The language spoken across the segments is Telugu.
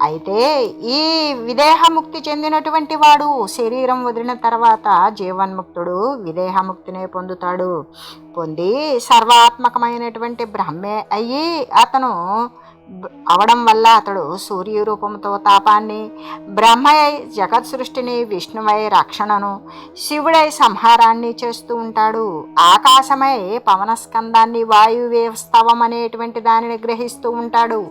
అయితే ఈ విదేహముక్తి చెందినటువంటి వాడు శరీరం వదిలిన తర్వాత జీవన్ముక్తుడు విదేహముక్తినే పొందుతాడు. పొంది సర్వాత్మకమైనటువంటి బ్రహ్మే అయ్యి అతను అవడం వల్ల అతడు సూర్య రూపంతో తాపాన్ని బ్రహ్మయై జగత్ సృష్టిని విష్ణువై రక్షణను శివుడై సంహారాన్ని చేస్తూ ఉంటాడు. ఆకాశమై పవనస్కందాన్ని వాయువే స్తవం అనేటువంటి దానిని గ్రహిస్తూ ఉంటాడు.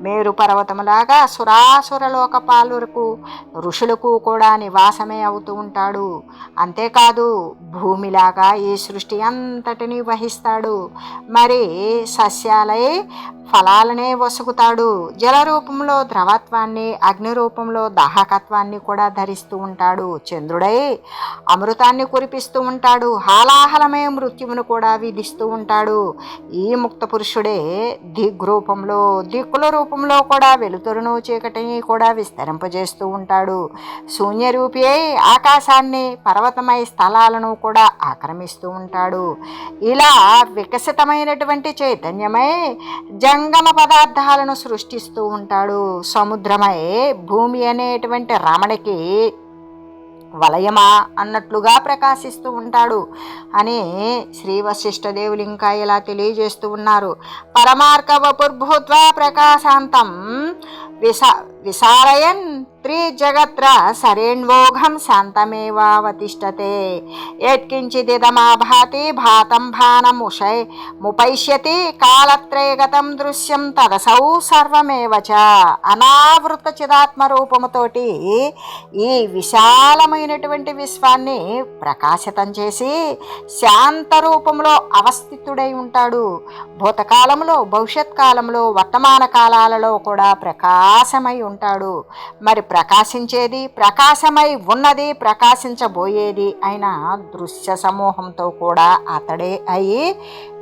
మేరు పర్వతములాగా సురాసుర పాలురకు ఋషులకు కూడా నివాసమే అవుతూ ఉంటాడు. అంతేకాదు భూమిలాగా ఈ సృష్టి అంతటిని వహిస్తాడు. మరి సస్యాలై ఫలాలనే వసుకుతాడు జల రూపంలో ద్రవత్వాన్ని అగ్ని రూపంలో దాహకత్వాన్ని కూడా ధరిస్తూ ఉంటాడు. చంద్రుడై అమృతాన్ని కురిపిస్తూ ఉంటాడు. హాలాహలమే మృత్యువును కూడా విధిస్తూ ఉంటాడు. ఈ ముక్త పురుషుడే దిగ్రూపంలో దిక్కుల రూపంలో కూడా వెలుతురును చీకటిని కూడా విస్తరింపజేస్తూ ఉంటాడు. శూన్యరూపి అయి ఆకాశాన్ని పర్వతమై స్థలాలను కూడా ఆక్రమిస్తూ ఉంటాడు. ఇలా వికసితమైనటువంటి చైతన్యమై జంగమ పదార్థ పదార్థాలను సృష్టిస్తూ ఉంటాడు సముద్రమై. భూమి అనేటువంటి రమణకి వలయమా అన్నట్లుగా ప్రకాశిస్తూ ఉంటాడు అని శ్రీ వశిష్ఠ దేవులు ఇంకా ఇలా తెలియజేస్తూ ఉన్నారు. పరమార్కవ పుర్భూత్వ ప్రకాశాంతం విశా విశాలయన్ త్రిజగత్ర సరేణ్వోఘం శాంతమేవావతిష్టతే. యత్కించిదిదమాభాతి భాతం భానముషై ముపైష్యతి కాలత్రయగతం దృశ్యం తదసౌ సర్వమేవ చ. అనావృత చిదాత్మ రూపముతోటి ఈ విశాలమైనటువంటి విశ్వాన్ని ప్రకాశితం చేసి శాంత రూపంలో అవస్థితుడై ఉంటాడు. భూతకాలంలో భవిష్యత్ కాలంలో వర్తమాన కాలాలలో కూడా ప్రకాశమై ఉంటాడు. మరి ప్రకాశించేది ప్రకాశమై ఉన్నది ప్రకాశించబోయేది అయిన దృశ్య సమూహంతో కూడా అతడే అయి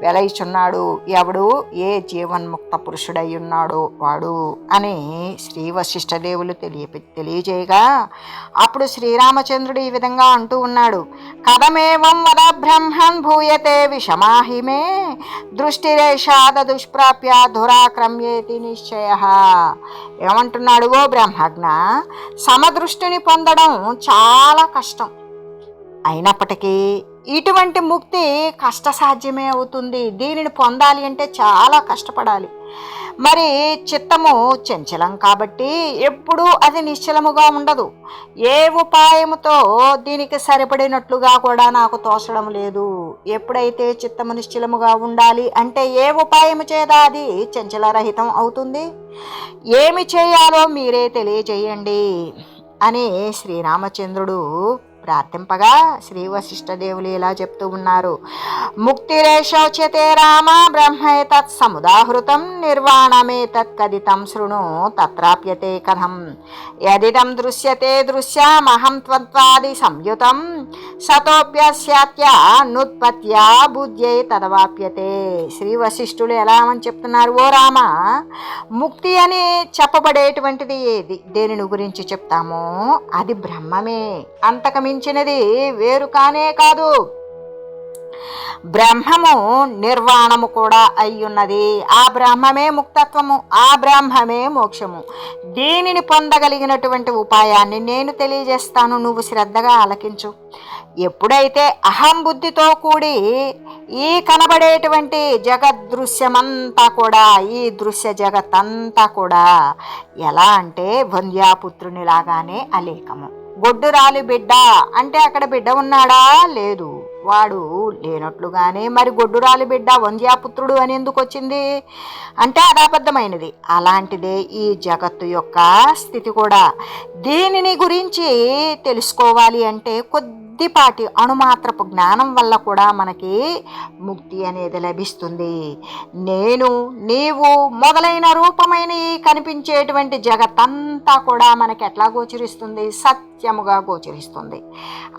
వెలయిచున్నాడు. ఎవడు? ఏ జీవన్ముక్త పురుషుడై ఉన్నాడో వాడు అని శ్రీ వశిష్ఠదేవులు తెలియ తెలియజేయగా అప్పుడు శ్రీరామచంద్రుడు ఈ విధంగా అంటూ ఉన్నాడు. కథమేవం వద బ్రహ్మన్ భూయతే విషమాహిమే దృష్టిరేషాద దుష్ప్రాప్య దురాక్రమ్యేతి నిశ్చయ. ఏమంటున్నాడు ఓ బ్రహ్మజ్ఞ? సమదృష్టిని పొందడం చాలా కష్టం. అయినప్పటికీ ఇటువంటి ముక్తి కష్టసాధ్యమే అవుతుంది. దీనిని పొందాలి అంటే చాలా కష్టపడాలి. మరి చిత్తము చంచలం కాబట్టి ఎప్పుడూ అది నిశ్చలముగా ఉండదు. ఏ ఉపాయముతో దీనికి సరిపడినట్లుగా కూడా నాకు తోచడం లేదు. ఎప్పుడైతే చిత్తము నిశ్చలముగా ఉండాలి అంటే ఏ ఉపాయము చేదా అది చంచలరహితం అవుతుంది? ఏమి చేయాలో మీరే తెలియజేయండి. అని శ్రీరామచంద్రుడు ప్రార్థింపగా శ్రీ వశిష్ఠదేవులు ఇలా చెప్తూ ఉన్నారు. ముక్తిరేషోచ్యతే రామ బ్రహ్మే తత్ సముదాహృతం నిర్వాణమే తత్ కదితం శృణు తత్రాప్యతే కథం. యదిదం దృశ్యతే దృశ్యమహం త్వత్వాది సంయుతం. సతోప్యస్యాత్య నుత్పత్యా బుద్ధ్యై తదవాప్యతే. శ్రీ వశిష్ఠులు ఎలా అని చెప్తున్నారు? ఓ రామ ముక్తి అని చెప్పబడేటువంటిది ఏది? దేనిని గురించి చెప్తామో? అది బ్రహ్మమే. అంతకమి మించినది వేరు కానే కాదు. బ్రహ్మము నిర్వాణము కూడా అయ్యున్నది. ఆ బ్రహ్మమే ముక్తత్వము ఆ బ్రహ్మమే మోక్షము. దీనిని పొందగలిగినటువంటి ఉపాయాన్ని నేను తెలియజేస్తాను. నువ్వు శ్రద్ధగా ఆలకించు. ఎప్పుడైతే అహం బుద్ధితో కూడి ఈ కనబడేటువంటి జగదృశ్యమంతా కూడా ఈ దృశ్య జగత్ అంతా కూడా ఎలా అంటే వంద్యాపుత్రునిలాగానే అలేకము గొడ్డురాలి బిడ్డ అంటే అక్కడ బిడ్డ ఉన్నాడా? లేదు. వాడు లేనట్లుగానే మరి గొడ్డురాలి బిడ్డ వంద్యాపుత్రుడు అని ఎందుకు వచ్చింది? అంటే అదాబద్ధమైనది అలాంటిదే ఈ జగత్తు యొక్క స్థితి కూడా. దీనిని గురించి తెలుసుకోవాలి అంటే కొద్ది కొద్దిపాటి అణుమాత్రపు జ్ఞానం వల్ల కూడా మనకి ముక్తి అనేది లభిస్తుంది. నేను నీవు మొదలైన రూపమైన ఈ కనిపించేటువంటి జగత్తంతా కూడా మనకి ఎట్లా గోచరిస్తుంది? సత్యముగా గోచరిస్తుంది.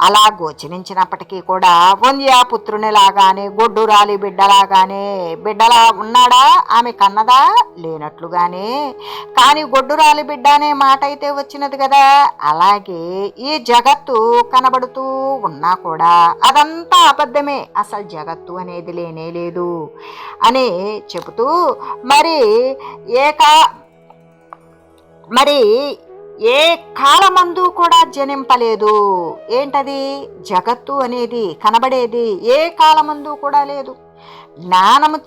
అలా గోచరించినప్పటికీ కూడా వంద్యాపుత్రుని లాగానే గొడ్డురాలి బిడ్డలాగానే బిడ్డలా ఉన్నాడా? ఆమె కన్నదా? లేనట్లుగానే. కానీ గొడ్డురాలి బిడ్డ అనే మాట అయితే వచ్చినది కదా? అలాగే ఈ జగత్తు కనబడుతూ ఉన్నా కూడా అదంతా అబద్ధమే. అసలు జగత్తు అనేది లేనే లేదు. అని చెబుతూ మరి ఏకా మరి ఏ కాలమందు కూడా జనింపలేదు. ఏంటది? జగత్తు అనేది కనబడేది ఏ కాలమందు కూడా లేదు. జ్ఞానము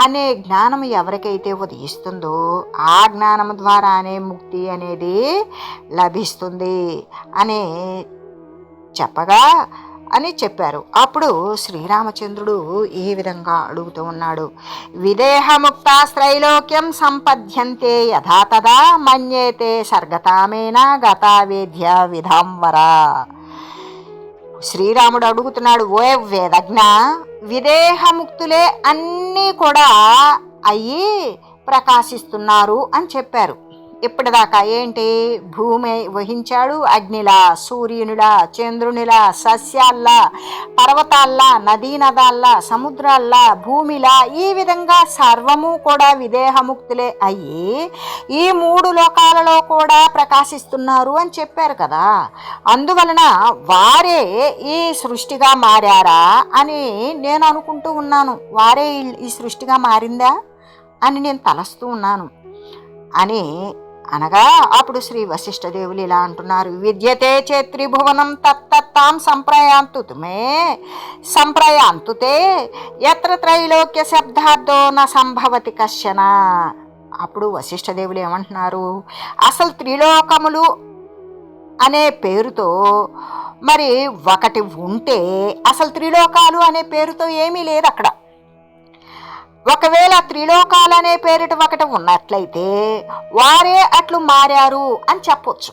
అనే జ్ఞానం ఎవరికైతే ఉదయిస్తుందో ఆ జ్ఞానం ద్వారానే ముక్తి అనేది లభిస్తుంది. అనే చెప్పగా అని చెప్పారు. అప్పుడు శ్రీరామచంద్రుడు ఈ విధంగా అడుగుతూ ఉన్నాడు. విదేహముక్తాశ్రైలోక్యం సంపద్యంతే యథా తదా మన్యేతే సర్గతామేన గతావేద్య విధాంవరా శ్రీరాముడు అడుగుతున్నాడు ఓ వేదజ్ఞ విదేహముక్తులే అన్నీ కూడా అయ్యి ప్రకాశిస్తున్నారు అని చెప్పారు. ఇప్పటిదాకా ఏంటి? భూమి వహించాడు అగ్నిలా సూర్యునిలా చంద్రునిలా సస్యాల్లా పర్వతాల్లా నదీ నదాల్లా సముద్రాల్లా భూమిలా ఈ విధంగా సర్వము కూడా విదేహముక్తులే అయ్యి ఈ మూడు లోకాలలో కూడా ప్రకాశిస్తున్నారు అని చెప్పారు కదా. అందువలన వారే ఈ సృష్టిగా మారారా అని నేను అనుకుంటూ ఉన్నాను. వారే ఈ- ఈ సృష్టిగా మారిందా అని నేను తలస్తూ ఉన్నాను. అని అనగా అప్పుడు శ్రీ వశిష్ఠదేవులు ఇలా అంటున్నారు. విద్యతే చే త్రిభువనం తత్తత్తాం సంప్రయాంతు తుమే సంప్రయాంతుతే ఎత్ర త్రైలోక్య శబ్దార్థో న సంభవతి కశ్చన. అప్పుడు వశిష్ఠదేవులు ఏమంటున్నారు? అసలు త్రిలోకములు అనే పేరుతో మరి ఒకటి ఉంటే అసలు త్రిలోకాలు అనే పేరుతో ఏమీ లేదు అక్కడ. ఒకవేళ త్రిలోకాలనే అనే పేరిట ఒకటి ఉన్నట్లయితే వారే అట్లు మారారు అని చెప్పొచ్చు.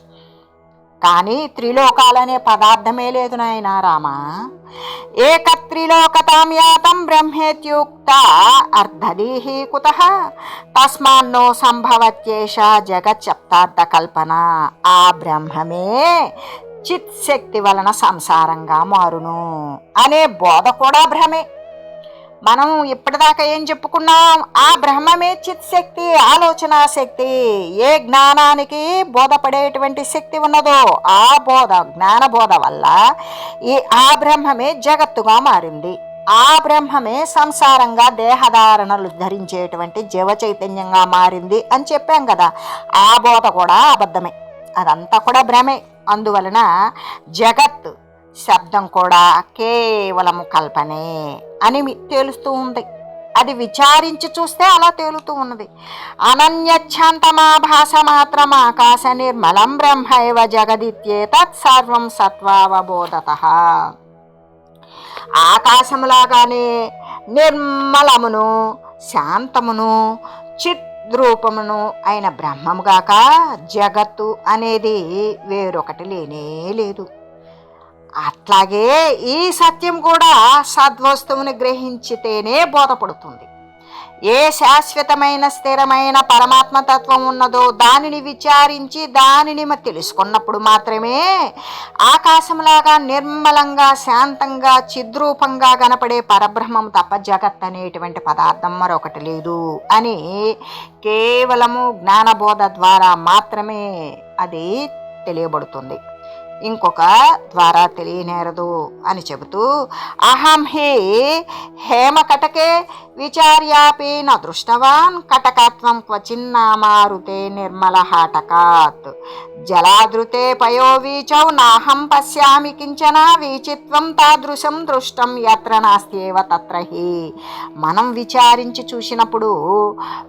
కానీ త్రిలోకాలనే పదార్థమే లేదు నాయన రామ. ఏక త్రిలోకతాం బ్రహ్మేత్యుక్త అర్ధదీహి కుత. తస్మాన్నో సంభవత్యేష జగచ్చప్తార్థ కల్పన ఆ బ్రహ్మమే చిత్ శక్తి వలన సంసారంగా మారును. అనే బోధ కూడా భ్రమే మనం ఇప్పటిదాకా ఏం చెప్పుకున్నాం? ఆ బ్రహ్మమే చిత్ శక్తి ఆలోచన శక్తి. ఏ జ్ఞానానికి బోధపడేటువంటి శక్తి ఉన్నదో ఆ బోధ జ్ఞాన బోధ వల్ల ఈ ఆ బ్రహ్మమే జగత్తుగా మారింది. ఆ బ్రహ్మమే సంసారంగా దేహధారణలు ధరించేటువంటి జీవ చైతన్యంగా మారింది అని చెప్పాం కదా. ఆ బోధ కూడా అబద్ధమే. అదంతా కూడా భ్రమే. అందువలన జగత్ శబ్దం కూడా కేవలము కల్పనే అని తేలుస్తూ ఉంది. అది విచారించి చూస్తే అలా తేలుతూ ఉన్నది. అనన్యఛాంతమాభాస మాత్రం ఆకాశ నిర్మలం బ్రహ్మైవ జగదిత్యేతత్ సర్వం సత్వావబోధత. ఆకాశములాగానే నిర్మలమును శాంతమును చిద్రూపమును అయిన బ్రహ్మముగాక జగత్తు అనేది వేరొకటి లేనే లేదు. అట్లాగే ఈ సత్యం కూడా సద్వస్తువుని గ్రహించితేనే బోధపడుతుంది. ఏ శాశ్వతమైన స్థిరమైన పరమాత్మ తత్వం ఉన్నదో దానిని విచారించి దానిని తెలుసుకున్నప్పుడు మాత్రమే ఆకాశంలాగా నిర్మలంగా శాంతంగా చిద్రూపంగా కనపడే పరబ్రహ్మం తప్ప జగత్ అనేటువంటి పదార్థం మరొకటి లేదు అని కేవలము జ్ఞానబోధ ద్వారా మాత్రమే అది తెలియబడుతుంది. ఇంకొక ద్వారా తెలియనేరదు అని చెబుతూ అహం హి హేమ కటకే విచార్యాపి న దృష్టవాన్ కటకత్వం క్వచిన్నామారుతే నిర్మల హాటకాత్ జలాదృతే పయోవీచౌ నాహం పశ్యామి కించన వీచిత్వం తాదృశం దృష్టం ఎత్ర నాస్తివ తత్ర హి మనం విచారించి చూసినప్పుడు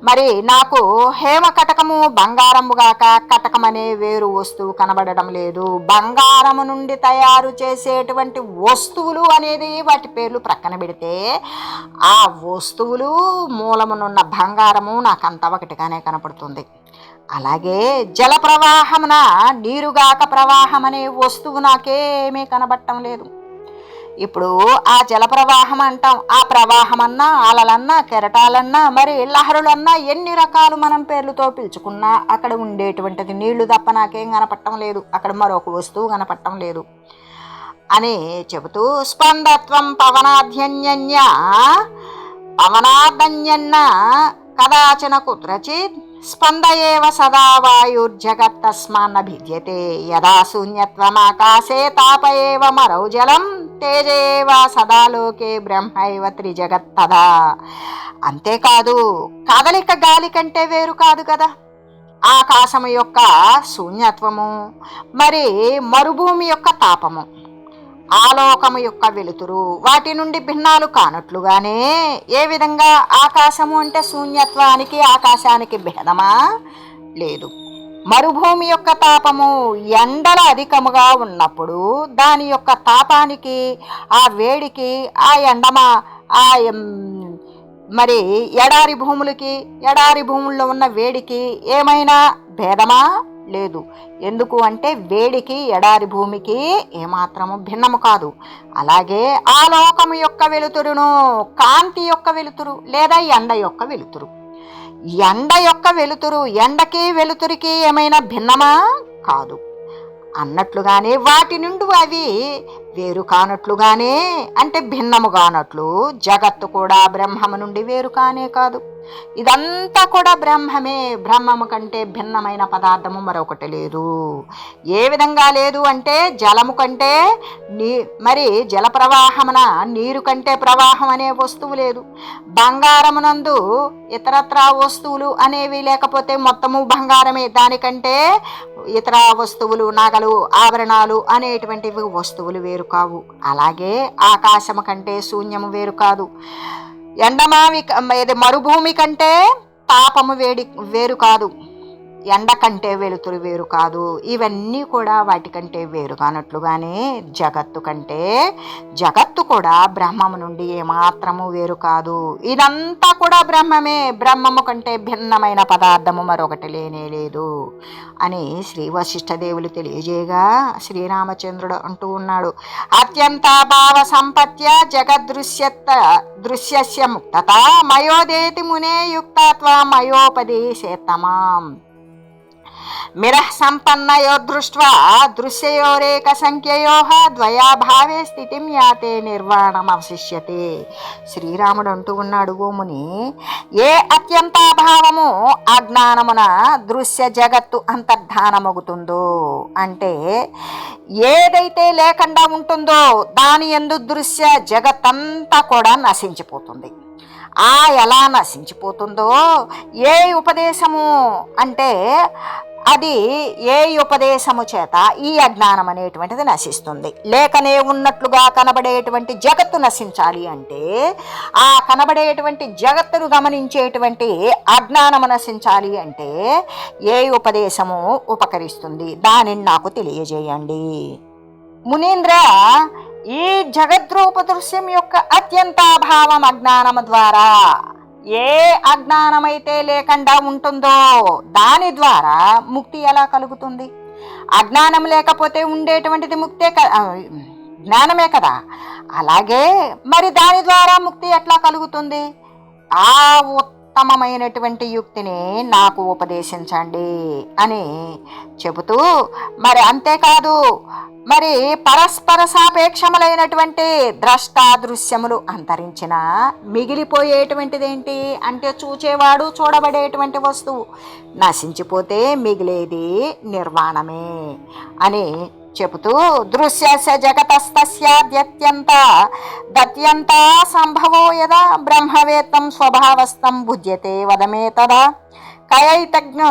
మరి నాకు హేమ కటకము బంగారముగాక కటకమనే వేరు వస్తువు కనబడడం లేదు. బంగారము నుండి తయారు చేసేటువంటి వస్తువులు అనేది వాటి పేర్లు ప్రక్కన పెడితే ఆ వస్తువులు మూలమునున్న బంగారము నాకు అంత ఒకటిగానే కనపడుతుంది. అలాగే జల ప్రవాహమున నీరుగాక ప్రవాహం అనే వస్తువు నాకేమీ కనబడటం లేదు. ఇప్పుడు ఆ జల ప్రవాహం అంటాం. ఆ ప్రవాహం అన్నా అలలన్నా కెరటాలన్నా మరి లహరులన్నా ఎన్ని రకాలు మనం పేర్లతో పిలుచుకున్నా అక్కడ ఉండేటువంటిది నీళ్ళు తప్ప నాకేం కనపడటం లేదు. అక్కడ మరొక వస్తువు కనపడటం లేదు. అని చెబుతూ స్పందత్వం పవనాధ్యన్య పవనాదన్యన్న కదాచన కుత్రచిత్ స్పంద సదా వాయుర్జగత్తస్మాన్న భిద్యతే యదా శూన్యత్వమాకాశే తాప ఏవ మరౌ జలం తేజేవ సదా లోకే బ్రహ్మైవ త్రిజగత్తదా. అంతేకాదు కదలిక గాలి కంటే వేరు కాదు కదా ఆకాశము యొక్క శూన్యత్వము మరి మరుభూమి యొక్క తాపము. ఆలోకము యొక్క వెలుతురు. వాటి నుండి భిన్నాలు కానట్లుగానే ఏ విధంగా ఆకాశము అంటే శూన్యత్వానికి ఆకాశానికి భేదమా లేదు. మరుభూమి యొక్క తాపము ఎండల అధికముగా ఉన్నప్పుడు దాని యొక్క తాపానికి ఆ వేడికి ఆ ఎండమా ఆ ఎం, మరి ఎడారి భూములకి ఎడారి భూముల్లో ఉన్న వేడికి ఏమైనా భేదమా? లేదు. ఎందుకు అంటే వేడికి ఎడారి భూమికి ఏమాత్రము భిన్నము కాదు. అలాగే ఆ లోకము యొక్క వెలుతురును కాంతి యొక్క వెలుతురు లేదా ఎండ యొక్క వెలుతురు. ఎండ యొక్క వెలుతురు ఎండకి వెలుతురికి ఏమైనా భిన్నమా? కాదు. అన్నట్లుగానే వాటి నుండి అవి వేరు కానట్లుగానే అంటే భిన్నము కానట్లు జగత్తు కూడా బ్రహ్మము నుండి వేరు కానే కాదు. ఇదంతా కూడా బ్రహ్మమే. బ్రహ్మము కంటే భిన్నమైన పదార్థము మరొకటి లేదు. ఏ విధంగా లేదు అంటే జలము కంటే నీ మరి జల ప్రవాహమున నీరు కంటే ప్రవాహం అనే వస్తువు లేదు. బంగారమునందు ఇతరత్రా వస్తువులు అనేవి లేకపోతే మొత్తము బంగారమే. దానికంటే ఇతర వస్తువులు నగలు ఆభరణాలు అనేటువంటివి వస్తువులు వేరు కావు. అలాగే ఆకాశము కంటే శూన్యము వేరు కాదు. ఎండమావి మరుభూమి కంటే పాపము వేడి వేరు కాదు. ఎండ కంటే వెలుతురు వేరు కాదు. ఇవన్నీ కూడా వాటికంటే వేరు కానట్లుగానే జగత్తు కంటే జగత్తు కూడా బ్రహ్మము నుండి ఏమాత్రము వేరు కాదు. ఇదంతా కూడా బ్రహ్మమే. బ్రహ్మము కంటే భిన్నమైన పదార్థము మరొకటి లేనే లేదు అని శ్రీ వశిష్ఠదేవులు తెలియజేయగా శ్రీరామచంద్రుడు అంటూ ఉన్నాడు. అత్యంత భావ సంపత్య జగదృశ్యత దృశ్యస్య ముక్తత మయోదేతి మునే యుక్తత్వ మయోపదేశేత్తమాం మిరః సంపన్నయో దృష్ట్వా దృశ్యయోరేక సంఖ్యయో ద్వయాభావే స్థితిం యాతే నిర్వాణం అవశిష్యతే శ్రీరాముడు అంటూ ఉన్నాడు ఓ ఏ ఏ అత్యంతాభావము అజ్ఞానమున దృశ్య జగత్తు అంతర్ధానమగుతుందో? అంటే ఏదైతే లేకుండా ఉంటుందో దాని ఎందు దృశ్య జగత్తంతా కూడా నశించిపోతుంది. ఆ ఎలా నశించిపోతుందో ఏ ఉపదేశము? అంటే అది ఏ ఉపదేశము చేత ఈ అజ్ఞానం అనేటువంటిది నశిస్తుంది. లేకనే ఉన్నట్లుగా కనబడేటువంటి జగత్తు నశించాలి అంటే ఆ కనబడేటువంటి జగత్తును గమనించేటువంటి అజ్ఞానము నశించాలి అంటే ఏ ఉపదేశము ఉపకరిస్తుంది? దానిని నాకు తెలియజేయండి. మునీంద్ర ఈ జగద్రూప దృశ్యం యొక్క అత్యంతాభావం అజ్ఞానము ద్వారా. ఏ అజ్ఞానమైతే లేకుండా ఉంటుందో దాని ద్వారా ముక్తి ఎలా కలుగుతుంది? అజ్ఞానం లేకపోతే ఉండేటువంటిది ముక్తే జ్ఞానమే కదా. అలాగే మరి దాని ద్వారా ముక్తి ఎట్లా కలుగుతుంది? ఆ ఉత్తమమైనటువంటి యుక్తిని నాకు ఉపదేశించండి అని చెబుతూ మరి అంతేకాదు మరి పరస్పర సాపేక్షములైనటువంటి ద్రష్టా దృశ్యములు అంతరించిన మిగిలిపోయేటువంటిదేంటి? అంటే చూచేవాడు చూడబడేటువంటి వస్తువు. నశించిపోతే మిగిలేది నిర్వాణమే అని చెబుతూ దృశ్యస్య జగతస్తస్యాద్యత్యంత దత్యంత సంభవో యదా బ్రహ్మవేత్తం స్వభావస్థం భుజ్యతే వదమే తదా. కయైతజ్ఞ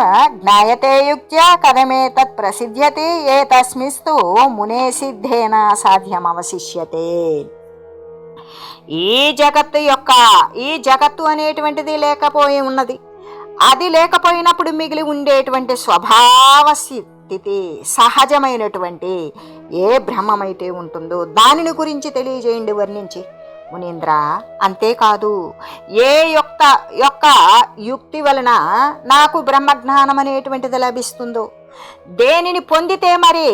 జ్ఞాయతే యుక్త్యా కథమే తత్ ప్రసిద్ధ్యతే ఏ తస్మిస్తు మునే సిద్ధేన సాధ్యమవశిష్యతే ఈ జగత్తు యొక్క ఈ జగత్తు అనేటువంటిది లేకపోయి ఉన్నది. అది లేకపోయినప్పుడు మిగిలి ఉండేటువంటి స్వభావ స్థితి సహజమైనటువంటి ఏ బ్రహ్మమైతే ఉంటుందో దానిని గురించి తెలియజేయండి వర్ణించి. మునీంద్ర అంతేకాదు ఏ యొక్క యొక్క యుక్తి వలన నాకు బ్రహ్మజ్ఞానం అనేటువంటిది లభిస్తుందో. దేనిని పొందితే మరి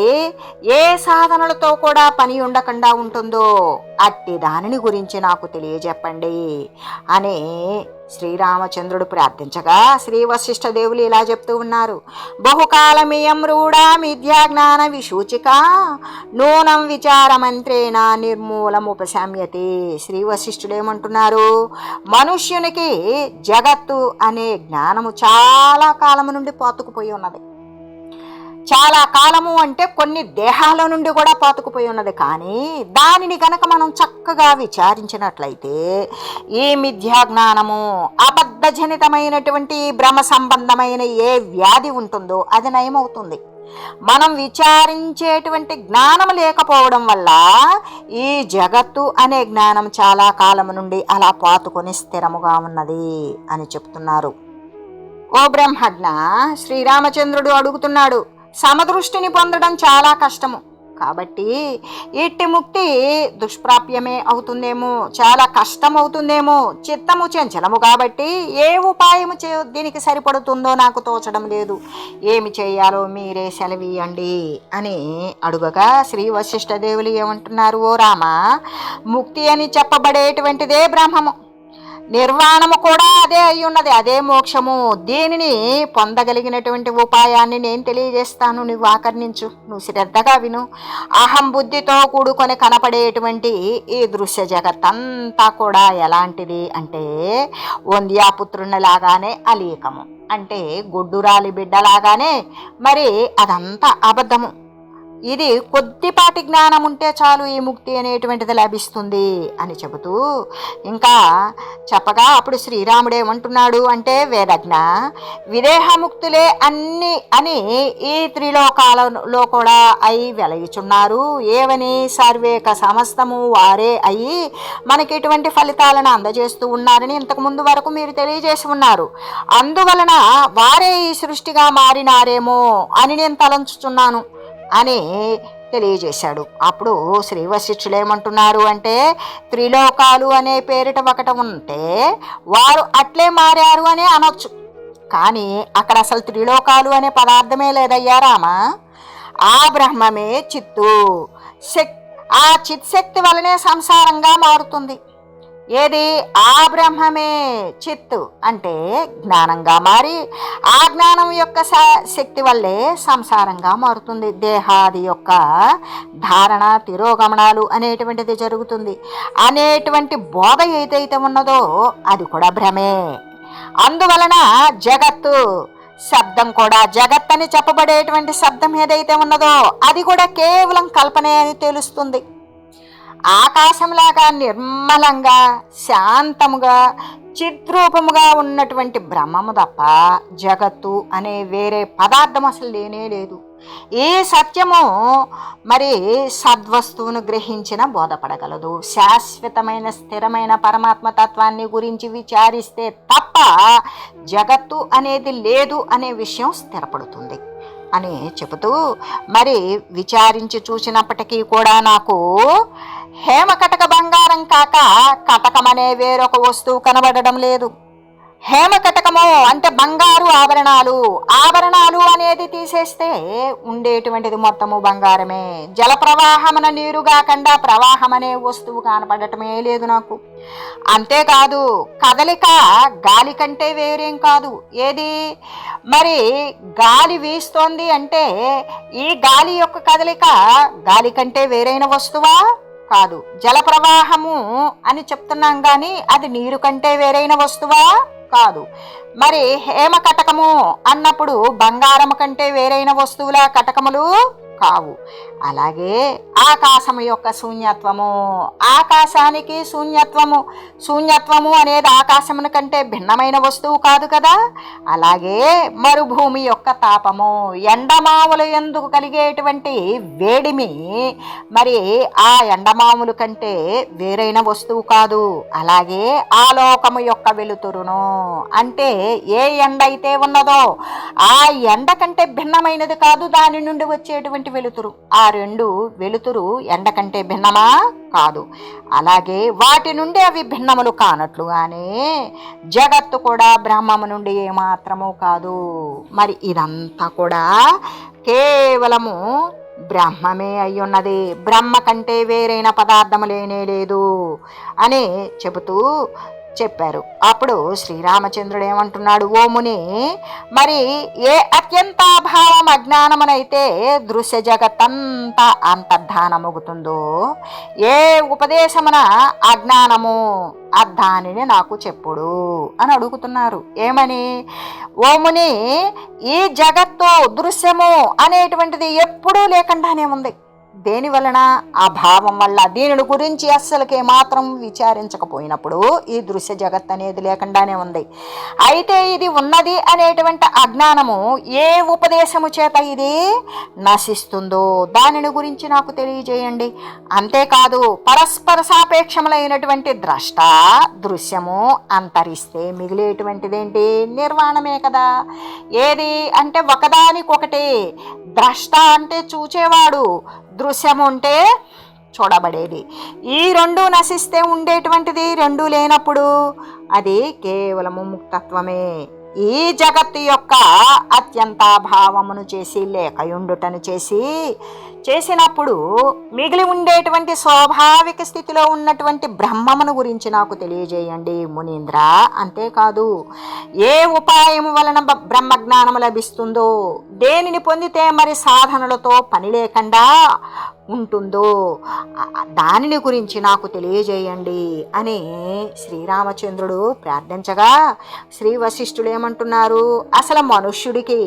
ఏ సాధనలతో కూడా పని ఉండకుండా ఉంటుందో అట్టి దానిని గురించి నాకు తెలియజెప్పండి అని శ్రీరామచంద్రుడు ప్రార్థించగా శ్రీ వశిష్ఠ దేవులు ఇలా చెప్తూ ఉన్నారు. బహుకాలమియం రూఢా మిథ్యాజ్ఞాన విసూచిక నూనం విచారమంత్రేణ నిర్మూలముపశామ్యతే శ్రీ వశిష్ఠుడు ఏమంటున్నారు? మనుష్యునికి జగత్తు అనే జ్ఞానము చాలా కాలము నుండి పాతుకుపోయి ఉన్నది. చాలా కాలము అంటే కొన్ని దేహాల నుండి కూడా పాతుకుపోయి ఉన్నది. కానీ దానిని గనక మనం చక్కగా విచారించినట్లయితే ఈ మిథ్యా జ్ఞానము అబద్ధజనితమైనటువంటి భ్రమ సంబంధమైన ఏ వ్యాధి ఉంటుందో అది నయమవుతుంది. మనం విచారించేటువంటి జ్ఞానం లేకపోవడం వల్ల ఈ జగత్తు అనే జ్ఞానం చాలా కాలం నుండి అలా పాతుకొని స్థిరముగా ఉన్నది అని చెప్తున్నారు. ఓ బ్రహ్మజ్ఞ శ్రీరామచంద్రుడు అడుగుతున్నాడు సమదృష్టిని పొందడం చాలా కష్టము. కాబట్టి ఇట్టి ముక్తి దుష్ప్రాప్యమే అవుతుందేమో చాలా కష్టం అవుతుందేమో చిత్తము చెంచలము కాబట్టి ఏ ఉపాయము చే దీనికి సరిపడుతుందో నాకు తోచడం లేదు. ఏమి చేయాలో మీరే సెలవీయండి అని అడుగగా శ్రీ వశిష్ఠ దేవులు ఏమంటున్నారు ఓ రామ ముక్తి అని చెప్పబడేటువంటిదే బ్రహ్మము. నిర్వాణము కూడా అదే అయి ఉన్నది. అదే మోక్షము. దీనిని పొందగలిగినటువంటి ఉపాయాన్ని నేను తెలియజేస్తాను. నువ్వు ఆకర్ణించు. నువ్వు శ్రద్ధగా విను. అహం బుద్ధితో కూడుకొని కనపడేటువంటి ఈ దృశ్య జగత్తంతా కూడా ఎలాంటిది అంటే వంద్యాపుత్రుని లాగానే అలీకము. అంటే గొడ్డురాలి బిడ్డలాగానే. మరి అదంతా అబద్ధము. ఇది కొద్దిపాటి జ్ఞానం ఉంటే చాలు ఈ ముక్తి అనేటువంటిది లభిస్తుంది అని చెబుతూ ఇంకా చెప్పగా అప్పుడు శ్రీరాముడు ఏమంటున్నాడు అంటే వేదజ్ఞ విదేహముక్తులే అన్ని అని ఈ త్రిలోకాలలో కూడా అయి వెలయుచున్నారు. ఏవని సర్వేక సమస్తము వారే అయి మనకి ఇటువంటి ఫలితాలను అందజేస్తూ ఉన్నారని ఇంతకుముందు వరకు మీరు తెలియజేసి ఉన్నారు. అందువలన వారే ఈ సృష్టిగా మారినారేమో అని నేను తలంచుచున్నాను. అని తెలియజేశాడు. అప్పుడు శ్రీ వశిష్ఠులు ఏమంటున్నారు అంటే త్రిలోకాలు అనే పేరిట ఒకటి ఉంటే వారు అట్లే మారారు అని అనొచ్చు. కానీ అక్కడ అసలు త్రిలోకాలు అనే పదార్థమే లేదయ్యా రామా? ఆ బ్రహ్మమే చిత్తు. శక్ ఆ చిత్శక్తి వలనే సంసారంగా మారుతుంది. ఏది? ఆ బ్రహ్మమే చిత్తు అంటే జ్ఞానంగా మారి ఆ జ్ఞానం యొక్క స- శక్తి వల్లే సంసారంగా మారుతుంది. దేహాది యొక్క ధారణ తిరోగమనాలు అనేటువంటిది జరుగుతుంది. అనేటువంటి బోధ ఏదైతే ఉన్నదో అది కూడా భ్రమే. అందువలన జగత్తు శబ్దం కూడా జగత్ అని చెప్పబడేటువంటి శబ్దం ఏదైతే ఉన్నదో అది కూడా కేవలం కల్పనే అని తెలుస్తుంది. ఆకాశంలాగా నిర్మలంగా శాంతముగా చిద్రూపముగా ఉన్నటువంటి బ్రహ్మము తప్ప జగత్తు అనే వేరే పదార్థం అసలు లేనే లేదు. ఈ సత్యము మరి సద్వస్తువును గ్రహించిన బోధపడగలదు. శాశ్వతమైన స్థిరమైన పరమాత్మ తత్వాన్ని గురించి విచారిస్తే తప్ప జగత్తు అనేది లేదు అనే విషయం స్థిరపడుతుంది అని చెబుతూ మరి విచారించి చూసినప్పటికీ కూడా నాకు హేమ కటక బంగారం కాక కటకమనే వేరొక వస్తువు కనబడడం లేదు. హేమ కటకము అంటే బంగారు ఆభరణాలు. ఆభరణాలు అనేది తీసేస్తే ఉండేటువంటిది మొత్తము బంగారమే. జల ప్రవాహమన నీరు కాకుండా ప్రవాహం అనే వస్తువు కనపడటమే లేదు నాకు. అంతేకాదు కదలిక గాలి కంటే వేరేం కాదు. ఏది? మరి గాలి వీస్తోంది అంటే ఈ గాలి యొక్క కదలిక గాలి కంటే వేరైన వస్తువా? కాదు జల ప్రవాహము అని చెప్తున్నాం కానీ అది నీరు కంటే వేరైన వస్తువా? కాదు. మరి హేమ కటకము అన్నప్పుడు బంగారము కంటే వేరైన వస్తువుల కటకములు కావు. అలాగే ఆకాశము యొక్క శూన్యత్వము. ఆకాశానికి శూన్యత్వము. శూన్యత్వము అనేది ఆకాశమును కంటే భిన్నమైన వస్తువు కాదు కదా? అలాగే మరుభూమి యొక్క తాపము. ఎండమావులు ఎందుకు కలిగేటువంటి వేడిమి మరి ఆ ఎండమాములు కంటే వేరైన వస్తువు కాదు. అలాగే ఆలోకము యొక్క వెలుతురును. అంటే ఏ ఎండ అయితే ఉన్నదో ఆ ఎండ కంటే భిన్నమైనది కాదు. దాని నుండి వచ్చేటువంటి వెలుతురు. ఆ రెండు వెలుతురు ఎండ కంటే భిన్నమా? కాదు. అలాగే వాటి నుండి అవి భిన్నములు కానట్లుగానే జగత్తు కూడా బ్రహ్మము నుండి ఏమాత్రము కాదు. మరి ఇదంతా కూడా కేవలము బ్రహ్మమే అయ్యున్నది. బ్రహ్మ కంటే వేరైన పదార్థము లేనే లేదు అని చెబుతూ చెప్పారు. అప్పుడు శ్రీరామచంద్రుడు ఏమంటున్నాడు ఓ ముని మరి ఏ అత్యంతాభావం అజ్ఞానమునైతే దృశ్య జగత్తంతా అంతర్ధానమగుతుందో ఏ ఉపదేశమున అజ్ఞానము దానిని నాకు చెప్పుడు అని అడుగుతున్నారు. ఏమని? ఓముని ఈ జగత్తు దృశ్యము అనేటువంటిది ఎప్పుడూ లేకుండానే ఉంది. దేని వలన? ఆ భావం వల్ల. దీనిని గురించి అస్సలకే మాత్రం విచారించకపోయినప్పుడు ఈ దృశ్య జగత్ అనేది లేకుండానే ఉంది. అయితే ఇది ఉన్నది అనేటువంటి అజ్ఞానము ఏ ఉపదేశము చేత ఇది నశిస్తుందో? దానిని గురించి నాకు తెలియజేయండి. అంతేకాదు పరస్పర సాపేక్షములైనటువంటి ద్రష్ట దృశ్యము అంతరిస్తే మిగిలేటువంటిదేంటి? నిర్వాణమే కదా. ఏది? అంటే ఒకదానికొకటి. ద్రష్ట అంటే చూచేవాడు. దృశ్యం ఉంటే చూడబడేది. ఈ రెండు నశిస్తే ఉండేటువంటిది రెండు లేనప్పుడు అది కేవలము ముక్తత్వమే. ఈ జగత్తు యొక్క అత్యంత భావమును చేసి లేకయుండుటను చేసి చేసినప్పుడు మిగిలి ఉండేటువంటి స్వాభావిక స్థితిలో ఉన్నటువంటి బ్రహ్మమును గురించి నాకు తెలియజేయండి మునీంద్ర. అంతేకాదు ఏ ఉపాయము వలన బ- బ్రహ్మజ్ఞానము లభిస్తుందో దేనిని పొందితే మరి సాధనలతో పని లేకుండా ఉంటుందో? దానిని గురించి నాకు తెలియజేయండి అని శ్రీరామచంద్రుడు ప్రార్థించగా శ్రీ వశిష్ఠుడు ఏమంటున్నారు? అసలు మనుష్యుడికి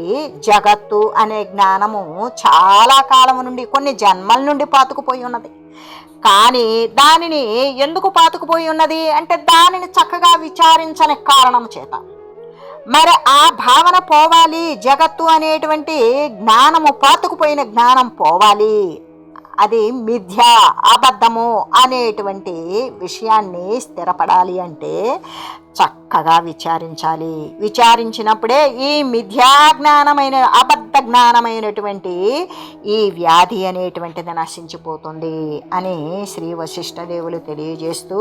జగత్తు అనే జ్ఞానము చాలా కాలం నుండి కొన్ని జన్మల నుండి పాతుకుపోయి ఉన్నది. కానీ దానిని ఎందుకు పాతుకుపోయి ఉన్నది? అంటే దానిని చక్కగా విచారించని కారణం చేత. మరి ఆ భావన పోవాలి జగత్తు అనేటువంటి జ్ఞానము పాతుకుపోయిన జ్ఞానం పోవాలి అది మిథ్య అబద్ధము అనేటువంటి విషయాన్ని స్థిరపడాలి అంటే చక్కగా విచారించాలి. విచారించినప్పుడే ఈ మిథ్యా జ్ఞానమైన అబద్ధ జ్ఞానమైనటువంటి ఈ వ్యాధి అనేటువంటిది నశించిపోతుంది అని శ్రీ వశిష్ఠదేవులు తెలియజేస్తూ